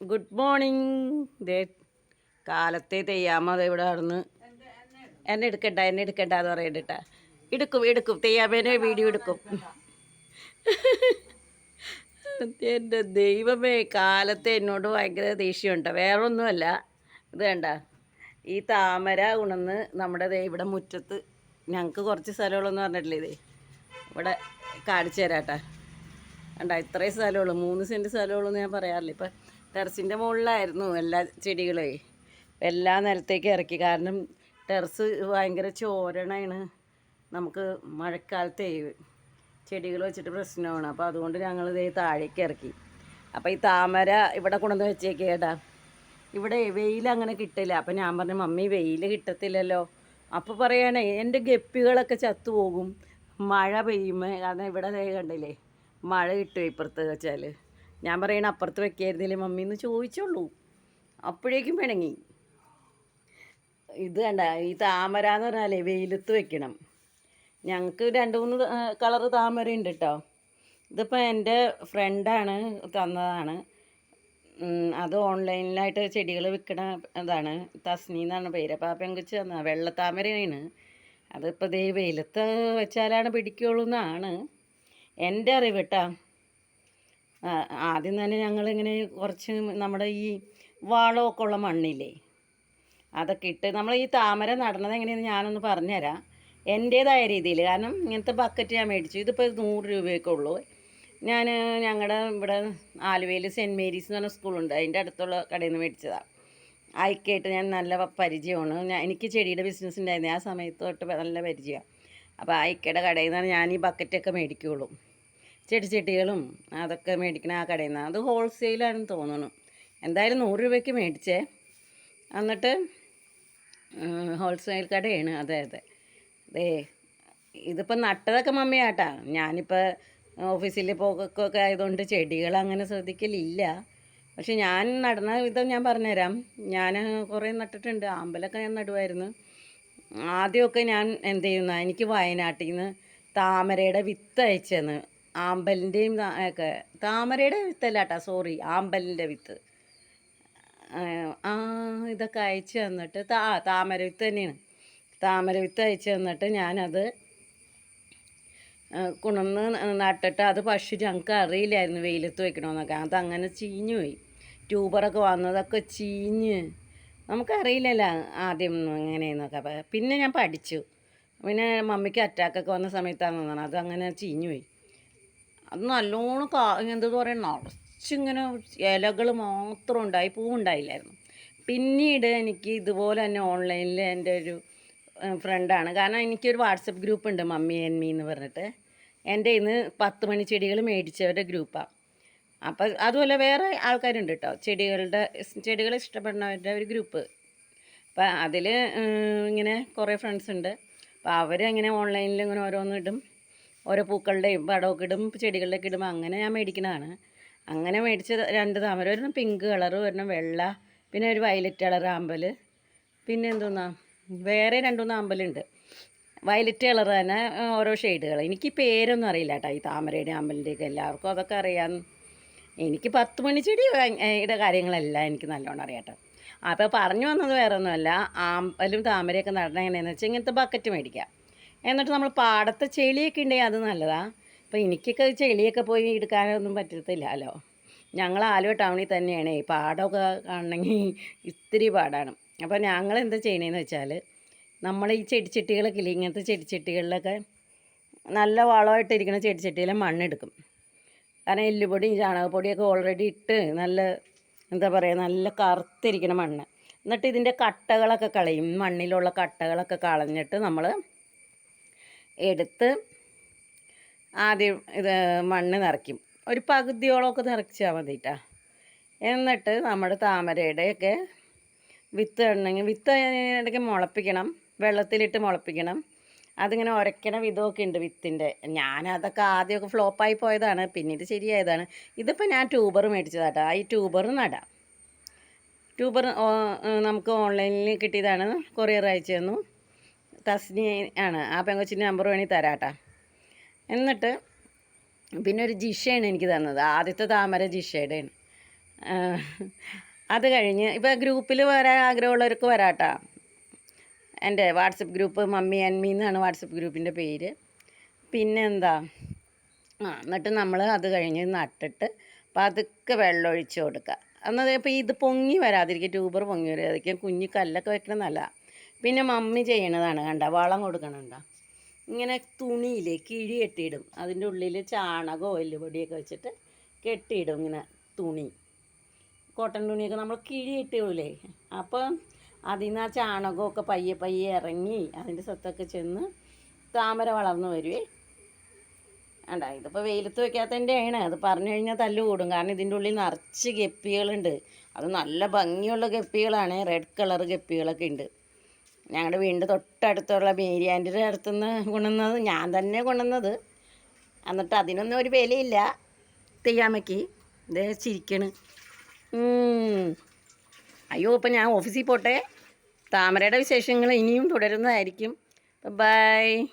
Good morning. ദേ കാലത്തെ തെയ്യാമ ഇവിടെ നടന്ന്. എന്നെ എടുക്കണ്ട എന്നെ എടുക്കണ്ട എന്ന് പറയണ്ടട്ട. എടുക്കും എടുക്കും. തെയ്യാമേനെ വീഡിയോ എടുക്കും. എന്റെ ദൈവമേ കാലത്തെ എന്നോട് ഭയങ്കര ദേഷ്യമുണ്ട്. വേറെ ഒന്നുമല്ല ഇത് വേണ്ട ഈ താമര ഉണന്ന് നമ്മുടെ ഇവിടെ മുറ്റത്ത് ഞങ്ങൾക്ക് കുറച്ച് സ്ഥലമുള്ളെന്ന് പറഞ്ഞിട്ടില്ലേ ഇതേ ഇവിടെ കാണിച്ചു തരാട്ടാ. വേണ്ട ഇത്രയും സ്ഥലമുള്ളൂ. മൂന്ന് സെന്റ് സ്ഥലമുള്ളൂ എന്ന് ഞാൻ പറയാറില്ല ഇപ്പം. ടെറസിന്റെ മുകളിലായിരുന്നു എല്ലാ ചെടികളേ. എല്ലാ നിലത്തേക്ക് ഇറക്കി. കാരണം ടെറസ് ഭയങ്കര ചോരണയാണ്. നമുക്ക് മഴക്കാലത്തെ ചെടികൾ വെച്ചിട്ട് പ്രശ്നമാണ്. അപ്പോൾ അതുകൊണ്ട് ഞങ്ങൾ ഇതേ താഴേക്ക് ഇറക്കി. അപ്പോൾ ഈ താമര ഇവിടെ കൊണ്ടുവന്ന് വെച്ചേക്കേടാ ഇവിടെ വെയിൽ അങ്ങനെ കിട്ടില്ല. അപ്പം ഞാൻ പറഞ്ഞു മമ്മി വെയിൽ കിട്ടത്തില്ലല്ലോ. അപ്പോൾ പറയണേ എന്റെ ഗപ്പികളൊക്കെ ചത്തുപോകും മഴ പെയ്യുമ്പോൾ കാരണം ഇവിടെ കണ്ടില്ലേ മഴ കിട്ടും ഇപ്പുറത്ത് വെച്ചാൽ ഞാൻ പറയണ അപ്പുറത്ത് വെക്കായിരുന്നില്ലേ മമ്മി എന്ന് ചോദിച്ചുള്ളൂ. അപ്പോഴേക്കും പിണങ്ങി. ഇത് കണ്ട ഈ താമര എന്ന് പറഞ്ഞാലേ വെയിലത്ത് വെക്കണം. ഞങ്ങൾക്ക് രണ്ട് മൂന്ന് കളറ് താമര ഉണ്ട് കേട്ടോ ഇതിപ്പോൾ എന്റെ ഫ്രണ്ടാണ് തന്നതാണ്. അത് ഓൺലൈനിലായിട്ട് ചെടികൾ വിൽക്കണ ഇതാണ്. തസ്നി എന്നാണ് പേര്. അപ്പോൾ ആ പെങ്കുച്ച് തന്ന വെള്ളത്താമരയാണ്. അതിപ്പോൾ ദേ വെയിലത്ത് വെച്ചാലാണ് പിടിക്കുള്ളൂ എന്നാണ് എന്റെ അറിവ് കേട്ടോ ആദ്യം തന്നെ ഞങ്ങളിങ്ങനെ കുറച്ച് നമ്മുടെ ഈ വളമൊക്കെ ഉള്ള മണ്ണില്ലേ അതൊക്കെ ഇട്ട് നമ്മൾ ഈ താമര നടണത് എങ്ങനെയെന്ന് ഞാനൊന്ന് പറഞ്ഞുതരാം. എന്റേതായ രീതിയിൽ കാരണം ഇങ്ങനത്തെ ബക്കറ്റ് ഞാൻ മേടിച്ചു. ഇതിപ്പോൾ നൂറ് രൂപയൊക്കെ ഉള്ളൂ. ഞാൻ ഞങ്ങളുടെ ഇവിടെ ആലുവയിൽ സെന്റ് മേരീസ് എന്ന് പറഞ്ഞ സ്കൂളുണ്ട് അതിന്റെ അടുത്തുള്ള കടയിൽ നിന്ന് മേടിച്ചതാണ് ആയിക്കായിട്ട് ഞാൻ നല്ല പരിചയമാണ്. ഞാൻ എനിക്ക് ചെടിയുടെ ബിസിനസ് ഉണ്ടായിരുന്നു. ആ സമയത്ത് തൊട്ട് നല്ല പരിചയമാണ് അപ്പോൾ ആയിക്കയുടെ കടയിൽ നിന്നാണ് ഞാൻ ഈ ബക്കറ്റൊക്കെ മേടിക്കുകയുള്ളൂ ചെടിച്ചട്ടികളും അതൊക്കെ മേടിക്കണ ആ കടയിൽ നിന്ന്. അത് ഹോൾസെയിലാണെന്ന് തോന്നുന്നു. എന്തായാലും നൂറ് രൂപയ്ക്ക് മേടിച്ചേ. എന്നിട്ട് ഹോൾസെയിൽ കടയാണ്. അതെ അതെ. അതേ ഇതിപ്പോൾ നട്ടതൊക്കെ മമ്മിയാട്ടാ. ഞാനിപ്പോൾ ഓഫീസിൽ പോക്കൊക്കെ ആയതുകൊണ്ട് ചെടികൾ അങ്ങനെ ശ്രദ്ധിക്കലില്ല. പക്ഷെ ഞാൻ നടന്ന വിധം ഞാൻ പറഞ്ഞുതരാം. ഞാൻ കുറേ നട്ടിട്ടുണ്ട്. ആമ്പലൊക്കെ ഞാൻ നടുവായിരുന്നു. ആദ്യമൊക്കെ ഞാൻ എന്ത് ചെയ്യുന്ന എനിക്ക് വയനാട്ടിൽ നിന്ന് താമരയുടെ വിത്ത് അയച്ചെന്ന് ആമ്പലിന്റെയും ഒക്കെ താമരയുടെ വിത്തല്ല കേട്ടോ സോറി ആമ്പലിന്റെ വിത്ത്. ആ ഇതൊക്കെ അയച്ചു തന്നിട്ട് താ താമര വിത്ത് തന്നെയാണ്. താമര വിത്ത് അയച്ചു തന്നിട്ട് ഞാനത് കുണന്ന് നട്ടിട്ട് അത് പക്ഷി ഞങ്ങൾക്ക് അറിയില്ലായിരുന്നു വെയിലത്ത് വെക്കണമെന്നൊക്കെ അതങ്ങനെ ചീഞ്ഞു പോയി. ട്യൂബറൊക്കെ വന്നതൊക്കെ ചീഞ്ഞ്. നമുക്കറിയില്ലല്ലോ ആദ്യം എങ്ങനെയെന്നൊക്കെ. പിന്നെ ഞാൻ പഠിച്ചു. പിന്നെ മമ്മിക്ക് അറ്റാക്കൊക്കെ വന്ന സമയത്താണ് തോന്നണം അത് അങ്ങനെ ചീഞ്ഞു പോയി. അത് നല്ലോണം കാ എന്താ പറയുക നിറച്ചിങ്ങനെ ഇലകൾ മാത്രം ഉണ്ടായി പൂവുണ്ടായില്ലായിരുന്നു. പിന്നീട് എനിക്ക് ഇതുപോലെ തന്നെ ഓൺലൈനിൽ എന്റെ ഒരു ഫ്രണ്ടാണ് കാരണം എനിക്കൊരു വാട്സപ്പ് ഗ്രൂപ്പ് ഉണ്ട് മമ്മി ആൻമി എന്ന് പറഞ്ഞിട്ട്. എന്റെ ഇന്ന് പത്ത് മണി ചെടികൾ മേടിച്ചവരുടെ ഗ്രൂപ്പാണ് അപ്പം അതുപോലെ വേറെ ആൾക്കാരുണ്ട് കേട്ടോ. ചെടികളുടെ ചെടികൾ ഇഷ്ടപ്പെടുന്നവരുടെ ഒരു ഗ്രൂപ്പ്. അപ്പം അതിൽ ഇങ്ങനെ കുറേ ഫ്രണ്ട്സ് ഉണ്ട്. അപ്പോൾ അവരിങ്ങനെ ഓൺലൈനിൽ ഇങ്ങനെ ഓരോന്ന് ഇടും. ഓരോ പൂക്കളുടെയും പടമൊക്കെ ഇടും ചെടികളിലൊക്കെ ഇടുമ്പോൾ അങ്ങനെ ഞാൻ മേടിക്കുന്നതാണ് അങ്ങനെ മേടിച്ച രണ്ട് താമര. ഒരെണ്ണം പിങ്ക് കളർ ഒരെണ്ണം വെള്ള പിന്നെ ഒരു വയലറ്റ് കളർ ആമ്പൽ. പിന്നെ എന്തോന്നാ? വേറെ രണ്ടുമൂന്ന് ആമ്പലുണ്ട്. വയലറ്റ് കളർ തന്നെ ഓരോ ഷെയ്ഡുകൾ എനിക്ക് പേരൊന്നും അറിയില്ല കേട്ടോ ഈ താമരയുടെ ആമ്പലിന്റെയൊക്കെ എല്ലാവർക്കും അതൊക്കെ അറിയാം. എനിക്ക് പത്ത് മണി ചെടിയുടെ കാര്യങ്ങളെല്ലാം എനിക്ക് നല്ലോണം അറിയാട്ടോ. അപ്പോൾ പറഞ്ഞു വന്നത് വേറെ ഒന്നുമല്ല ആമ്പലും താമരയൊക്കെ നടണം എങ്ങനെയാണെന്ന് വെച്ചാൽ ഇങ്ങനത്തെ ബക്കറ്റ് മേടിക്കാം. എന്നിട്ട് നമ്മൾ പാടത്തെ ചെളിയൊക്കെ ഉണ്ടെങ്കിൽ അത് നല്ലതാണ് അപ്പോൾ എനിക്കൊക്കെ ചെളിയൊക്കെ പോയി എടുക്കാനൊന്നും പറ്റത്തില്ലല്ലോ ഞങ്ങൾ ആലുവ ടൗണിൽ തന്നെയാണ്. ഈ പാടമൊക്കെ കാണണമെങ്കിൽ ഇത്തിരി പാടാണ്. അപ്പോൾ ഞങ്ങൾ എന്താ ചെയ്യണേന്ന് വെച്ചാൽ നമ്മൾ ഈ ചെടിച്ചട്ടികളൊക്കെ ഇല്ലേ ഇങ്ങനത്തെ ചെടിച്ചട്ടികളിലൊക്കെ നല്ല വളമായിട്ടിരിക്കുന്ന ചെടിച്ചട്ടിയിലെ മണ്ണെടുക്കും. കാരണം എല്ലുപൊടിയും ചാണകപ്പൊടിയൊക്കെ ഓൾറെഡി ഇട്ട് നല്ല എന്താ പറയുക നല്ല കറുത്തിരിക്കുന്ന മണ്ണ്. എന്നിട്ട് ഇതിന്റെ കട്ടകളൊക്കെ കളയും. മണ്ണിലുള്ള കട്ടകളൊക്കെ കളഞ്ഞിട്ട് നമ്മൾ എടുത്ത് ആദ്യം ഇത് മണ്ണ് നിറയ്ക്കും. ഒരു പകുതിയോളമൊക്കെ നിറച്ചാൽ മതിട്ടാ. എന്നിട്ട് നമ്മുടെ താമരയുടെയൊക്കെ വിത്ത് ഇടണമെങ്കിൽ വിത്ത് ഇടയ്ക്ക് മുളപ്പിക്കണം. വെള്ളത്തിലിട്ട് മുളപ്പിക്കണം. അതിങ്ങനെ ഉരയ്ക്കണ വിധമൊക്കെ ഉണ്ട് വിത്തിന്റെ. ഞാനതൊക്കെ ആദ്യമൊക്കെ ഫ്ലോപ്പായി പോയതാണ്. പിന്നീട് ശരിയായതാണ്. ഇതിപ്പോൾ ഞാൻ ട്യൂബർ മേടിച്ചതാട്ടോ. ഈ ട്യൂബർ നടാം. ട്യൂബർ നമുക്ക് ഓൺലൈനിൽ കിട്ടിയതാണ്. കൊറിയർ അയച്ചു തന്നു. തസ്നി ആണ്. ആ പെങ്കൊച്ചിന്റെ നമ്പർ വേണമെങ്കിൽ തരാട്ടാ. എന്നിട്ട് പിന്നെ ഒരു ജിഷയാണ് എനിക്ക് തന്നത്. ആദ്യത്തെ താമര ജിഷയുടെയാണ്. അത് കഴിഞ്ഞ് ഇപ്പോൾ ഗ്രൂപ്പിൽ വരാൻ ആഗ്രഹമുള്ളവർക്ക് വരാട്ടാ. എന്റെ WhatsApp group mummy and me എന്നാണ് വാട്സപ്പ് ഗ്രൂപ്പിന്റെ പേര്. പിന്നെ എന്താ ആ എന്നിട്ട് നമ്മൾ അത് കഴിഞ്ഞ് നട്ടിട്ട് പതുക്കെ വെള്ളം ഒഴിച്ച് കൊടുക്കുക. എന്നാൽ ഇപ്പോൾ ഇത് പൊങ്ങി വരാതിരിക്കും ട്യൂബർ പൊങ്ങി വരാതിരിക്കും കുഞ്ഞു കല്ലൊക്കെ വെക്കണം നല്ല പിന്നെ മമ്മി ചെയ്യണതാണ് കണ്ട വളം കൊടുക്കണണ്ട? ഇങ്ങനെ തുണിയിൽ കിഴി കെട്ടിയിടും. അതിന്റെ ഉള്ളിൽ ചാണകമോ എല്ലുപൊടിയൊക്കെ വെച്ചിട്ട് കെട്ടിയിടും ഇങ്ങനെ തുണി. കോട്ടൺ തുണിയൊക്കെ നമ്മൾ കിഴി കെട്ടിയിടൂലേ അപ്പം അതിൽ നിന്ന് ആ ചാണകമൊക്കെ പയ്യെ പയ്യെ ഇറങ്ങി അതിന്റെ സത്തൊക്കെ ചെന്ന് താമര വളർന്നു വരുവേ. വേണ്ട ഇതിപ്പോൾ വെയിലത്ത് ആണ് അത് പറഞ്ഞു കഴിഞ്ഞാൽ തല്ല് കൂടും. കാരണം ഇതിന്റെ ഉള്ളിൽ നിറച്ച് ഗപ്പികളുണ്ട് അത് നല്ല ഭംഗിയുള്ള ഗപ്പികളാണ് റെഡ് കളർ ഗപ്പികളൊക്കെ ഉണ്ട്. ഞങ്ങളുടെ വീടിന്റെ തൊട്ടടുത്തുള്ള മേരി ആന്റിയുടെ അടുത്തുനിന്ന് കൊണ്ടുവന്നത് ഞാൻ തന്നെ കൊണ്ടുവന്നത്. എന്നിട്ട് അതിനൊന്നും ഒരു വിലയില്ല. തെയ്യാമയ്ക്ക് ഇതേ ചിരിക്കണ്. അയ്യോ ഇപ്പം ഞാൻ ഓഫീസിൽ പോട്ടെ. താമരയുടെ വിശേഷങ്ങൾ ഇനിയും തുടരുന്നതായിരിക്കും. ബൈ